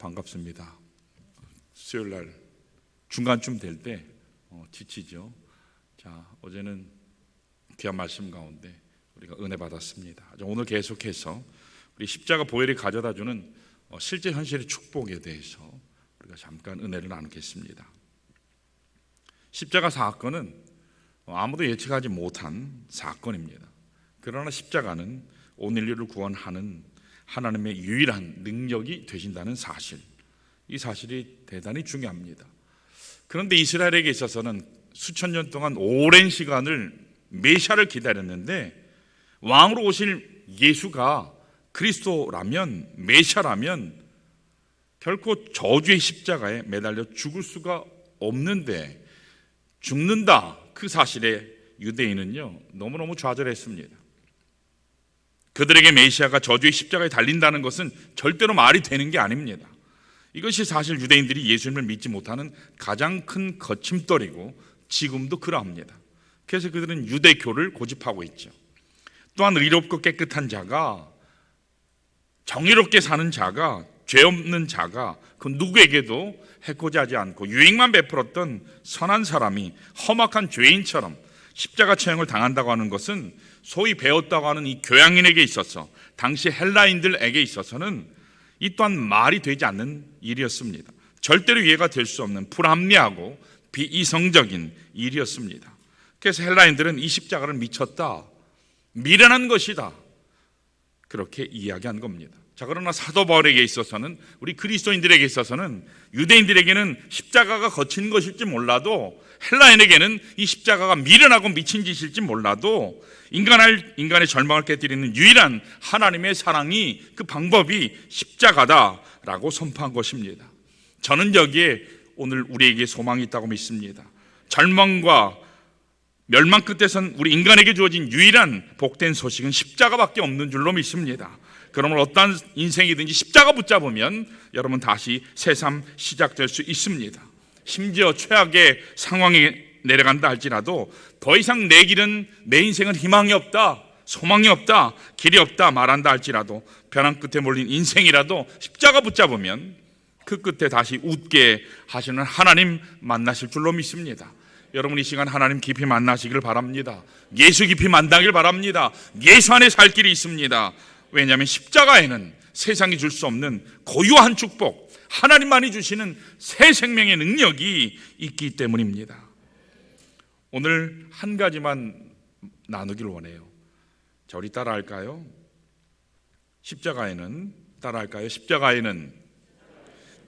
반갑습니다. 수요일 날 중간쯤 될때 어, 지치죠. 자 어제는 귀한 말씀 가운데 우리가 은혜 받았습니다. 자, 오늘 계속해서 우리 십자가 보혈이 가져다주는 어, 실제 현실의 축복에 대해서 우리가 잠깐 은혜를 나누겠습니다. 십자가 사건은 어, 아무도 예측하지 못한 사건입니다. 그러나 십자가는 온 인류를 구원하는 하나님의 유일한 능력이 되신다는 사실. 이 사실이 대단히 중요합니다. 그런데 이스라엘에게 있어서는 수천 년 동안 오랜 시간을 메시아를 기다렸는데 왕으로 오실 예수가 그리스도라면 메시아라면 결코 저주의 십자가에 매달려 죽을 수가 없는데 죽는다 그 사실에 유대인은요 너무너무 좌절했습니다. 그들에게 메시아가 저주의 십자가에 달린다는 것은 절대로 말이 되는 게 아닙니다. 이것이 사실 유대인들이 예수님을 믿지 못하는 가장 큰 거침돌이고 지금도 그러합니다. 그래서 그들은 유대교를 고집하고 있죠. 또한 의롭고 깨끗한 자가 정의롭게 사는 자가 죄 없는 자가 그 누구에게도 해코지 하지 않고 유익만 베풀었던 선한 사람이 험악한 죄인처럼 십자가 처형을 당한다고 하는 것은 소위 배웠다고 하는 이 교양인에게 있어서 당시 헬라인들에게 있어서는 이 또한 말이 되지 않는 일이었습니다. 절대로 이해가 될 수 없는 불합리하고 비이성적인 일이었습니다. 그래서 헬라인들은 이 십자가를 미쳤다, 미련한 것이다. 그렇게 이야기한 겁니다. 자, 그러나 사도 바울에게 있어서는 우리 그리스도인들에게 있어서는 유대인들에게는 십자가가 거친 것일지 몰라도 헬라인에게는 이 십자가가 미련하고 미친 짓일지 몰라도 인간을 인간의 절망을 깨뜨리는 유일한 하나님의 사랑이 그 방법이 십자가다라고 선포한 것입니다. 저는 여기에 오늘 우리에게 소망이 있다고 믿습니다. 절망과 멸망 끝에선 우리 인간에게 주어진 유일한 복된 소식은 십자가밖에 없는 줄로 믿습니다. 그러면 어떠한 인생이든지 십자가 붙잡으면 여러분 다시 새삼 시작될 수 있습니다. 심지어 최악의 상황에 내려간다 할지라도 더 이상 내 길은 내 인생은 희망이 없다, 소망이 없다, 길이 없다 말한다 할지라도 벼랑 끝에 몰린 인생이라도 십자가 붙잡으면 그 끝에 다시 웃게 하시는 하나님 만나실 줄로 믿습니다. 여러분 이 시간 하나님 깊이 만나시기를 바랍니다. 예수 깊이 만나길 바랍니다. 예수 안에 살 길이 있습니다. 왜냐하면 십자가에는 세상이 줄 수 없는 고유한 축복, 하나님만이 주시는 새 생명의 능력이 있기 때문입니다. 오늘 한 가지만 나누길 원해요. 자, 우리 따라할까요? 십자가에는 따라할까요? 십자가에는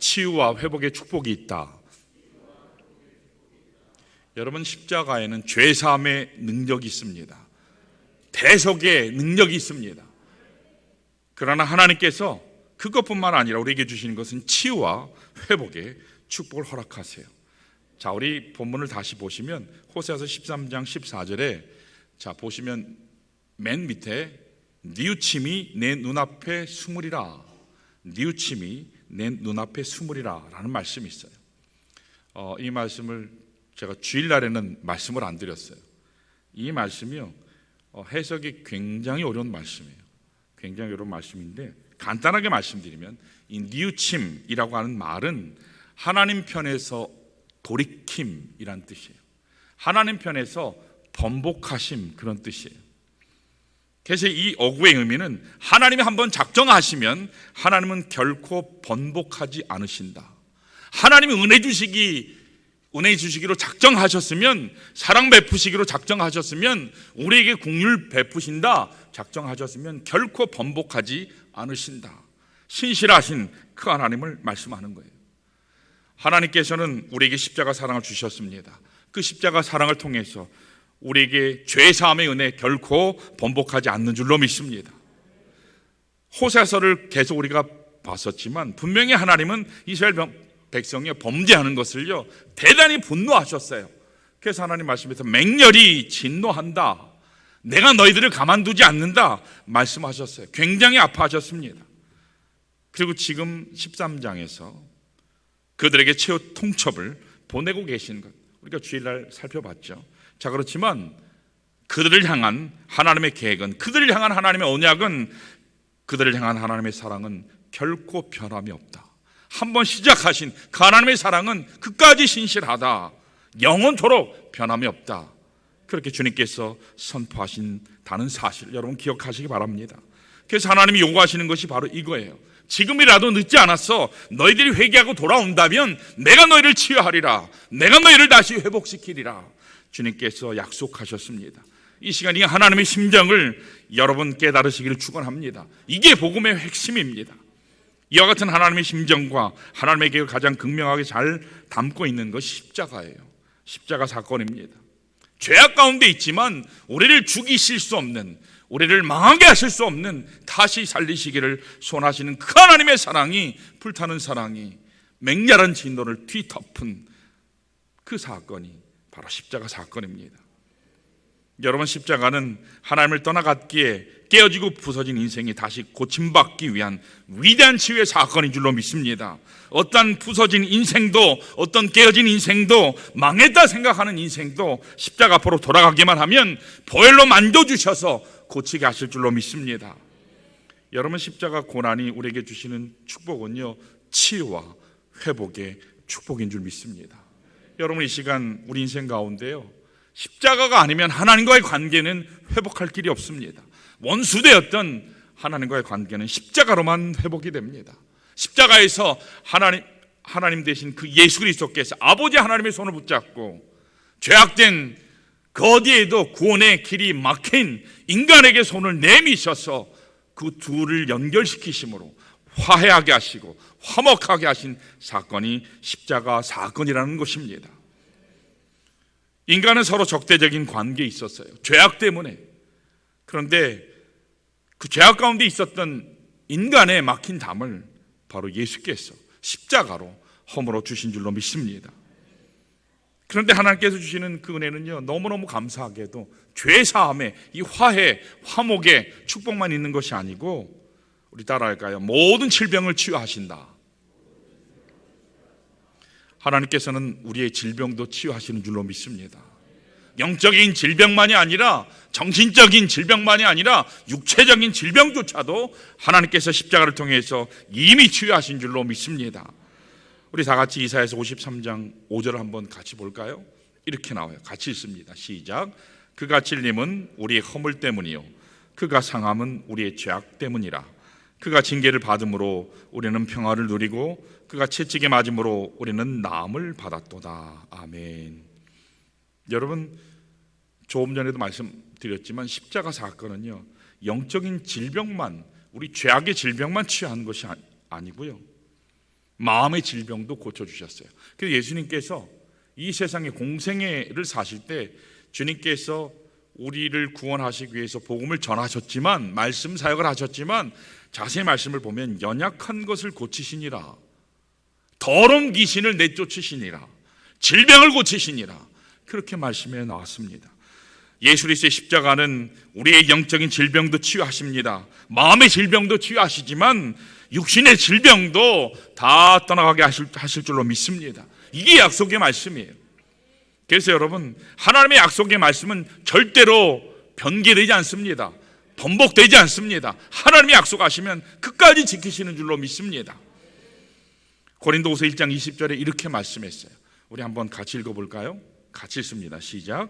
치유와 회복의 축복이 있다. 여러분 십자가에는 죄 사함의 능력이 있습니다. 대속의 능력이 있습니다. 그러나 하나님께서 그것뿐만 아니라 우리에게 주시는 것은 치유와 회복의 축복을 허락하세요. 자, 우리 본문을 다시 보시면 호세아서 13장 14절에 자, 보시면 맨 밑에 뉘우침이 내 눈앞에 숨으리라. 뉘우침이 내 눈앞에 숨으리라라는 말씀이 있어요. 어, 이 말씀을 제가 주일날에는 말씀을 안 드렸어요. 이 말씀이요 어, 해석이 굉장히 어려운 말씀이에요. 굉장히 어려운 말씀인데 간단하게 말씀드리면 이 뉘우침이라고 하는 말은 하나님 편에서 돌이킴이란 뜻이에요. 하나님 편에서 번복하심 그런 뜻이에요. 그래서 이 어구의 의미는 하나님이 한번 작정하시면 하나님은 결코 번복하지 않으신다. 하나님이 은혜 주시기 은혜 주시기로 작정하셨으면 사랑 베푸시기로 작정하셨으면 우리에게 국률 베푸신다 작정하셨으면 결코 번복하지 않으신다. 신실하신 그 하나님을 말씀하는 거예요. 하나님께서는 우리에게 십자가 사랑을 주셨습니다. 그 십자가 사랑을 통해서 우리에게 죄 사함의 은혜 결코 번복하지 않는 줄로 믿습니다. 호세서를 계속 우리가 봤었지만 분명히 하나님은 이스라엘 백성이 범죄하는 것을요 대단히 분노하셨어요. 그래서 하나님 말씀에서 맹렬히 진노한다. 내가 너희들을 가만두지 않는다 말씀하셨어요. 굉장히 아파하셨습니다. 그리고 지금 13장에서 그들에게 최후 통첩을 보내고 계신 것 우리가 주일날 살펴봤죠. 자 그렇지만 그들을 향한 하나님의 계획은 그들을 향한 하나님의 언약은 그들을 향한 하나님의 사랑은 결코 변함이 없다. 한번 시작하신 그 하나님의 사랑은 끝까지 신실하다. 영원토록 변함이 없다. 그렇게 주님께서 선포하신다는 사실 여러분 기억하시기 바랍니다. 그래서 하나님이 요구하시는 것이 바로 이거예요. 지금이라도 늦지 않았어. 너희들이 회개하고 돌아온다면 내가 너희를 치유하리라. 내가 너희를 다시 회복시키리라. 주님께서 약속하셨습니다. 이 시간 이 하나님의 심정을 여러분 깨달으시기를 축원합니다. 이게 복음의 핵심입니다. 이와 같은 하나님의 심정과 하나님의 계획을 가장 극명하게 잘 담고 있는 것이 십자가예요. 십자가 사건입니다. 죄악 가운데 있지만 우리를 죽이실 수 없는 우리를 망하게 하실 수 없는 다시 살리시기를 소원하시는 그 하나님의 사랑이 불타는 사랑이 맹렬한 진노를 뒤덮은 그 사건이 바로 십자가 사건입니다. 여러분 십자가는 하나님을 떠나갔기에 깨어지고 부서진 인생이 다시 고침받기 위한 위대한 치유의 사건인 줄로 믿습니다. 어떤 부서진 인생도 어떤 깨어진 인생도 망했다 생각하는 인생도 십자가 앞으로 돌아가기만 하면 보혈로 만져주셔서 고치게 하실 줄로 믿습니다. 여러분 십자가 고난이 우리에게 주시는 축복은요 치유와 회복의 축복인 줄 믿습니다. 여러분 이 시간 우리 인생 가운데요 십자가가 아니면 하나님과의 관계는 회복할 길이 없습니다. 원수되었던 하나님과의 관계는 십자가로만 회복이 됩니다. 십자가에서 하나님 하나님 대신 그 예수 그리스도께서 아버지 하나님의 손을 붙잡고 죄악된 그 어디에도 구원의 길이 막힌 인간에게 손을 내미셔서 그 둘을 연결시키심으로 화해하게 하시고 화목하게 하신 사건이 십자가 사건이라는 것입니다. 인간은 서로 적대적인 관계에 있었어요. 죄악 때문에. 그런데 그 죄악 가운데 있었던 인간의 막힌 담을 바로 예수께서 십자가로 허물어 주신 줄로 믿습니다. 그런데 하나님께서 주시는 그 은혜는요, 너무너무 감사하게도 죄 사함에 이 화해, 화목의 축복만 있는 것이 아니고, 우리 따라할까요? 모든 질병을 치유하신다. 하나님께서는 우리의 질병도 치유하시는 줄로 믿습니다. 영적인 질병만이 아니라 정신적인 질병만이 아니라 육체적인 질병조차도 하나님께서 십자가를 통해서 이미 치유하신 줄로 믿습니다. 우리 다 같이 이사에서 53장 5절을 한번 같이 볼까요? 이렇게 나와요. 같이 읽습니다. 시작. 그가 찔림은 우리의 허물 때문이요. 그가 상함은 우리의 죄악 때문이라. 그가 징계를 받음으로 우리는 평화를 누리고 그가 채찍에 맞음으로 우리는 나음을 받았도다. 아멘. 여러분 조금 전에도 말씀드렸지만 십자가 사건은요 영적인 질병만 우리 죄악의 질병만 치유하는 것이 아니- 아니고요. 마음의 질병도 고쳐 주셨어요. 그래서 예수님께서 이 세상에 공생애를 사실 때 주님께서 우리를 구원하시기 위해서 복음을 전하셨지만 말씀 사역을 하셨지만 자세히 말씀을 보면 연약한 것을 고치시니라. 더러운 귀신을 내쫓으시니라. 질병을 고치시니라 그렇게 말씀해 나왔습니다. 예수 그리스도의 십자가는 우리의 영적인 질병도 치유하십니다. 마음의 질병도 치유하시지만 육신의 질병도 다 떠나가게 하실, 하실 줄로 믿습니다. 이게 약속의 말씀이에요. 그래서 여러분 하나님의 약속의 말씀은 절대로 변개되지 않습니다. 번복되지 않습니다. 하나님이 약속하시면 끝까지 지키시는 줄로 믿습니다. 고린도후서 1장 20절에 이렇게 말씀했어요. 우리 한번 같이 읽어 볼까요? 같이 읽습니다. 시작.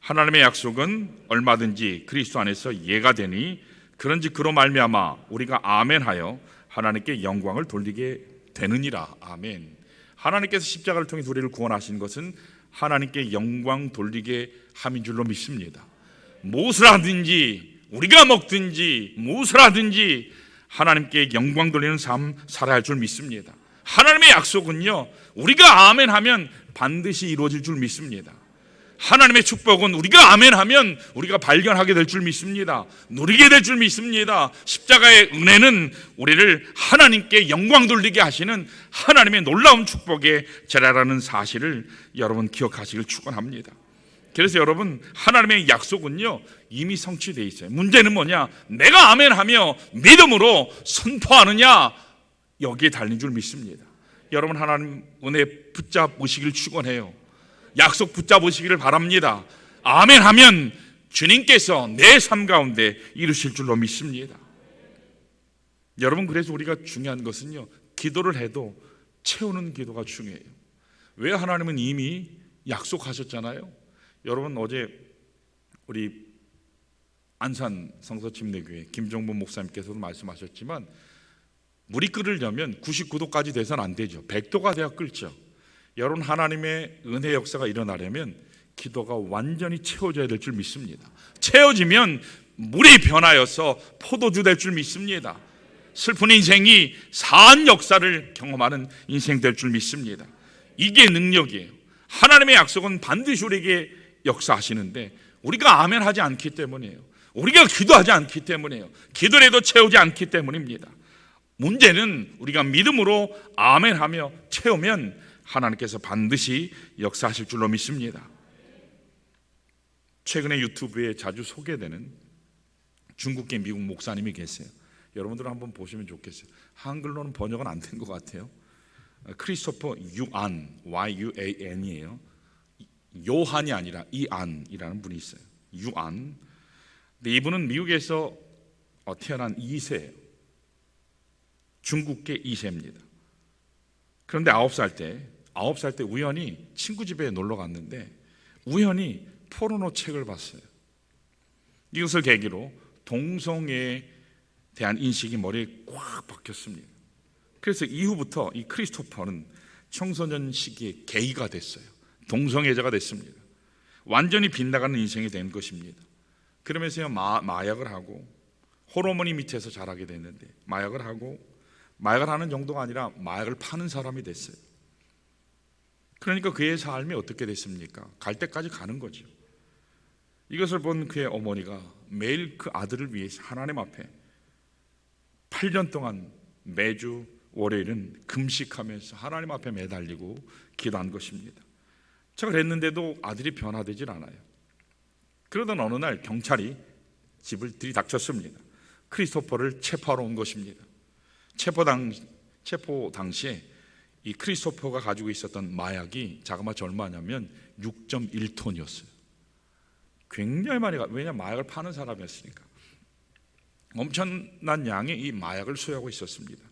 하나님의 약속은 얼마든지 그리스도 안에서 예가 되니 그런지 그로 말미암아 우리가 아멘하여 하나님께 영광을 돌리게 되느니라. 아멘. 하나님께서 십자가를 통해 우리를 구원하신 것은 하나님께 영광 돌리게 함인 줄로 믿습니다. 무엇을 하든지 우리가 먹든지 무엇을 하든지 하나님께 영광 돌리는 삶 살아야 할 줄 믿습니다. 하나님의 약속은요, 우리가 아멘 하면 반드시 이루어질 줄 믿습니다. 하나님의 축복은 우리가 아멘 하면 우리가 발견하게 될 줄 믿습니다. 누리게 될 줄 믿습니다. 십자가의 은혜는 우리를 하나님께 영광 돌리게 하시는 하나님의 놀라운 축복의 재라라는 사실을 여러분 기억하시길 축원합니다. 그래서 여러분 하나님의 약속은요 이미 성취되어 있어요. 문제는 뭐냐? 내가 아멘하며 믿음으로 선포하느냐 여기에 달린 줄 믿습니다. 여러분 하나님 은혜 붙잡으시길 축원해요. 약속 붙잡으시기를 바랍니다. 아멘 하면 주님께서 내 삶 가운데 이루실 줄로 믿습니다. 여러분 그래서 우리가 중요한 것은요 기도를 해도 채우는 기도가 중요해요. 왜 하나님은 이미 약속하셨잖아요. 여러분 어제 우리 안산 성서침례교회 김종범 목사님께서도 말씀하셨지만 물이 끓으려면 99도까지 돼서는 안 되죠. 100도가 돼야 끓죠. 여러분 하나님의 은혜 역사가 일어나려면 기도가 완전히 채워져야 될 줄 믿습니다. 채워지면 물이 변하여서 포도주 될 줄 믿습니다. 슬픈 인생이 사한 역사를 경험하는 인생 될 줄 믿습니다. 이게 능력이에요. 하나님의 약속은 반드시 우리에게 역사하시는데 우리가 아멘 하지 않기 때문이에요. 우리가 기도하지 않기 때문이에요. 기도를 해도 채우지 않기 때문입니다. 문제는 우리가 믿음으로 아멘 하며 채우면 하나님께서 반드시 역사하실 줄로 믿습니다. 최근에 유튜브에 자주 소개되는 중국계 미국 목사님이 계세요. 여러분들 한번 보시면 좋겠어요. 한글로는 번역은 안 된 것 같아요. 크리스토퍼 유안 Y U A N이에요. 요한이 아니라 이안이라는 분이 있어요. 유안. 근데 이분은 미국에서 어, 태어난 2세예요. 중국계 2세입니다. 그런데 9살 때, 9살 때 우연히 친구 집에 놀러 갔는데 우연히 포르노 책을 봤어요. 이것을 계기로 동성애에 대한 인식이 머리에 꽉 박혔습니다. 그래서 이후부터 이 크리스토퍼는 청소년 시기에 게이가 됐어요. 동성애자가 됐습니다. 완전히 빗나가는 인생이 된 것입니다. 그러면서 마, 마약을 하고 호르몬이 밑에서 자라게 됐는데 마약을 하고 마약을 하는 정도가 아니라 마약을 파는 사람이 됐어요. 그러니까 그의 삶이 어떻게 됐습니까? 갈 때까지 가는 거죠. 이것을 본 그의 어머니가 매일 그 아들을 위해 하나님 앞에 8년 동안 매주 월요일은 금식하면서 하나님 앞에 매달리고 기도한 것입니다. 제가 그랬는데도 아들이 변화되질 않아요. 그러던 어느 날 경찰이 집을 들이닥쳤습니다. 크리스토퍼를 체포하러 온 것입니다. 체포 당 체포 당시에 이 크리스토퍼가 가지고 있었던 마약이 자그마치 얼마냐면 6.1톤이었어요. 굉장히 많이 가. 왜냐 마약을 파는 사람이었으니까. 엄청난 양의 이 마약을 소유하고 있었습니다.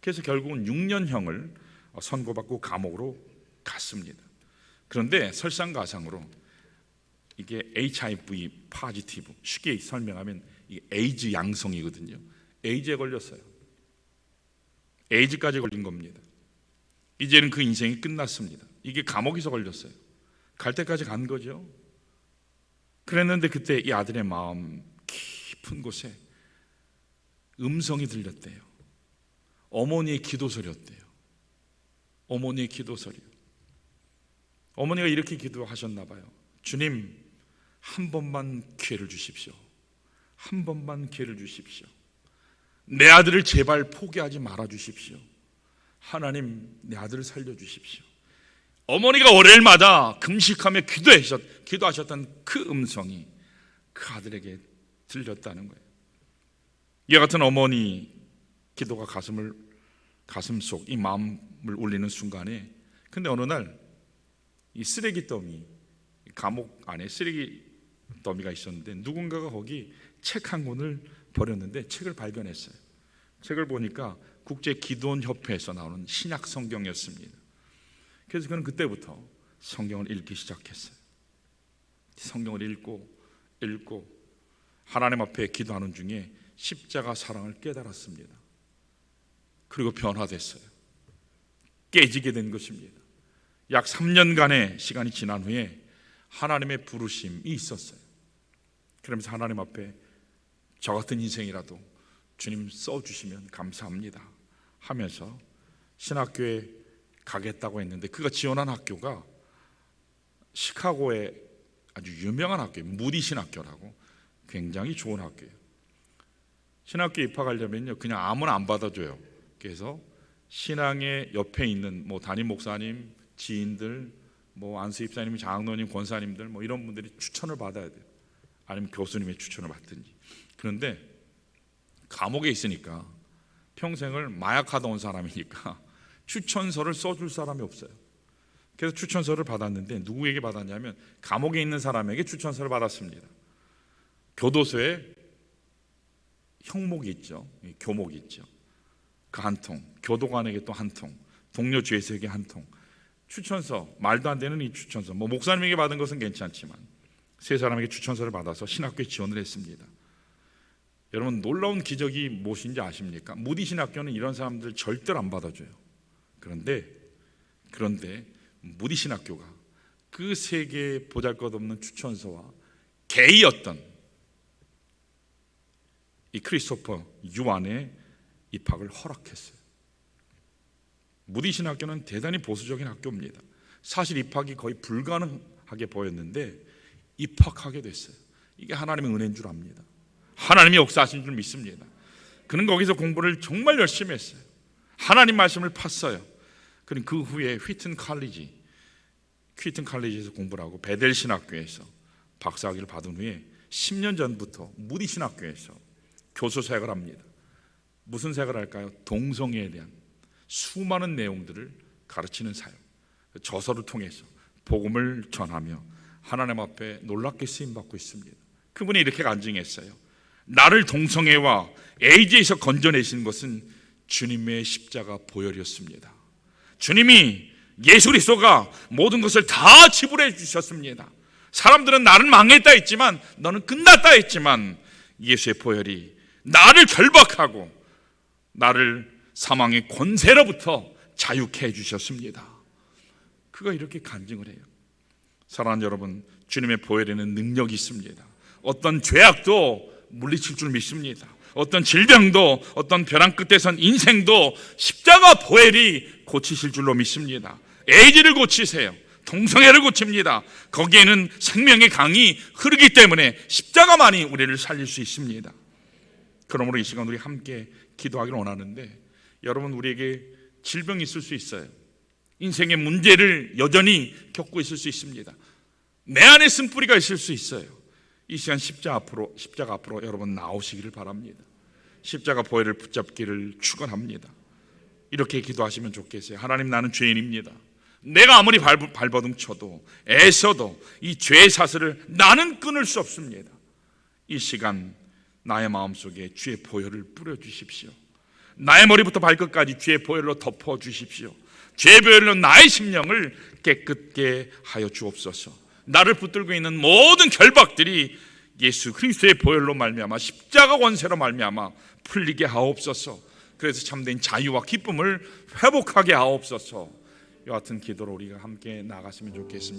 그래서 결국은 6년형을 선고받고 감옥으로 갔습니다. 그런데 설상가상으로 이게 HIV 파지티브 쉽게 설명하면 이 에이즈 양성이거든요. 에이즈에 걸렸어요. 에이즈까지 걸린 겁니다. 이제는 그 인생이 끝났습니다. 이게 감옥에서 걸렸어요. 갈 때까지 간 거죠. 그랬는데 그때 이 아들의 마음 깊은 곳에 음성이 들렸대요. 어머니의 기도 소리였대요. 어머니의 기도 소리. 어머니가 이렇게 기도하셨나 봐요. 주님, 한 번만 기회를 주십시오. 한 번만 기회를 주십시오. 내 아들을 제발 포기하지 말아 주십시오. 하나님, 내 아들을 살려 주십시오. 어머니가 월요일마다 금식하며 기도하셨, 기도하셨던 그 음성이 그 아들에게 들렸다는 거예요. 이와 같은 어머니 기도가 가슴을 가슴 속 이 마음을 울리는 순간에 근데 어느 날 이 쓰레기 더미 감옥 안에 쓰레기 더미가 있었는데 누군가가 거기 책 한 권을 버렸는데 책을 발견했어요. 책을 보니까 국제 기도원 협회에서 나오는 신약 성경이었습니다. 그래서 그는 그때부터 성경을 읽기 시작했어요. 성경을 읽고 읽고 하나님 앞에 기도하는 중에 십자가 사랑을 깨달았습니다. 그리고 변화됐어요. 깨지게 된 것입니다. 약 3년간의 시간이 지난 후에 하나님의 부르심이 있었어요. 그러면서 하나님 앞에 저 같은 인생이라도 주님 써주시면 감사합니다 하면서 신학교에 가겠다고 했는데 그가 지원한 학교가 시카고의 아주 유명한 학교예요. 무디 신학교라고 굉장히 좋은 학교예요. 신학교 입학하려면요 그냥 아무나 안 받아줘요. 그래서 신앙의 옆에 있는 뭐 담임 목사님, 지인들, 뭐 안수 입사님, 장로님, 권사님들 뭐 이런 분들이 추천을 받아야 돼요. 아니면 교수님의 추천을 받든지. 그런데 감옥에 있으니까 평생을 마약하다 온 사람이니까 추천서를 써줄 사람이 없어요. 그래서 추천서를 받았는데 누구에게 받았냐면 감옥에 있는 사람에게 추천서를 받았습니다. 교도소에 형목이 있죠. 교목이 있죠. 그 한 통, 교도관에게 또 한 통, 동료 죄수에게 한 통. 추천서 말도 안 되는 이 추천서. 뭐 목사님에게 받은 것은 괜찮지만 세 사람에게 추천서를 받아서 신학교에 지원을 했습니다. 여러분 놀라운 기적이 무엇인지 아십니까? 무디 신학교는 이런 사람들 절대로 안 받아줘요. 그런데 그런데 무디 신학교가 그 세계 보잘것없는 추천서와 게이였던 이 크리스토퍼 유안의 입학을 허락했어요. 무디 신학교는 대단히 보수적인 학교입니다. 사실 입학이 거의 불가능하게 보였는데 입학하게 됐어요. 이게 하나님의 은혜인 줄 압니다. 하나님이 역사하신 줄 믿습니다. 그는 거기서 공부를 정말 열심히 했어요. 하나님 말씀을 팠어요. 그는 그 후에 휘튼 칼리지, 휘튼 칼리지에서 공부를 하고 베델 신학교에서 박사학위를 받은 후에 10년 전부터 무디 신학교에서 교수 생활을 합니다. 무슨 생활을 할까요? 동성애에 대한 수많은 내용들을 가르치는 사역. 저서를 통해서 복음을 전하며 하나님 앞에 놀랍게 쓰임 받고 있습니다. 그분이 이렇게 간증했어요. 나를 동성애와 에이즈에서 건져내신 것은 주님의 십자가 보혈이었습니다. 주님이 예수 그리스도가 모든 것을 다 지불해 주셨습니다. 사람들은 나를 망했다 했지만 너는 끝났다 했지만 예수의 보혈이 나를 결박하고 나를 사망의 권세로부터 자유케 해 주셨습니다. 그가 이렇게 간증을 해요. 사랑하는 여러분, 주님의 보혈에는 능력이 있습니다. 어떤 죄악도 물리칠 줄 믿습니다. 어떤 질병도 어떤 벼랑 끝에선 인생도 십자가 보혈이 고치실 줄로 믿습니다. 에이즈를 고치세요. 동성애를 고칩니다. 거기에는 생명의 강이 흐르기 때문에 십자가만이 우리를 살릴 수 있습니다. 그러므로 이 시간 우리 함께 기도하기를 원하는데 여러분 우리에게 질병이 있을 수 있어요. 인생의 문제를 여전히 겪고 있을 수 있습니다. 내 안에 쓴뿌리가 있을 수 있어요. 이 시간 십자 앞으로 십자가 앞으로 여러분 나오시기를 바랍니다. 십자가 보혈을 붙잡기를 축원합니다. 이렇게 기도하시면 좋겠어요. 하나님 나는 죄인입니다. 내가 아무리 발, 발버둥 쳐도 애써도 이 죄의 사슬을 나는 끊을 수 없습니다. 이 시간 나의 마음속에 주의 보혈을 뿌려 주십시오. 나의 머리부터 발끝까지 주의 보혈로 덮어 주십시오. 보혈로 나의 심령을 깨끗게 하여 주옵소서. 나를 붙들고 있는 모든 결박들이 예수 그리스도의 보혈로 말미암아 십자가 원세로 말미암아 풀리게 하옵소서. 그래서 참된 자유와 기쁨을 회복하게 하옵소서. 이 같은 기도로 우리가 함께 나갔으면 좋겠습니다.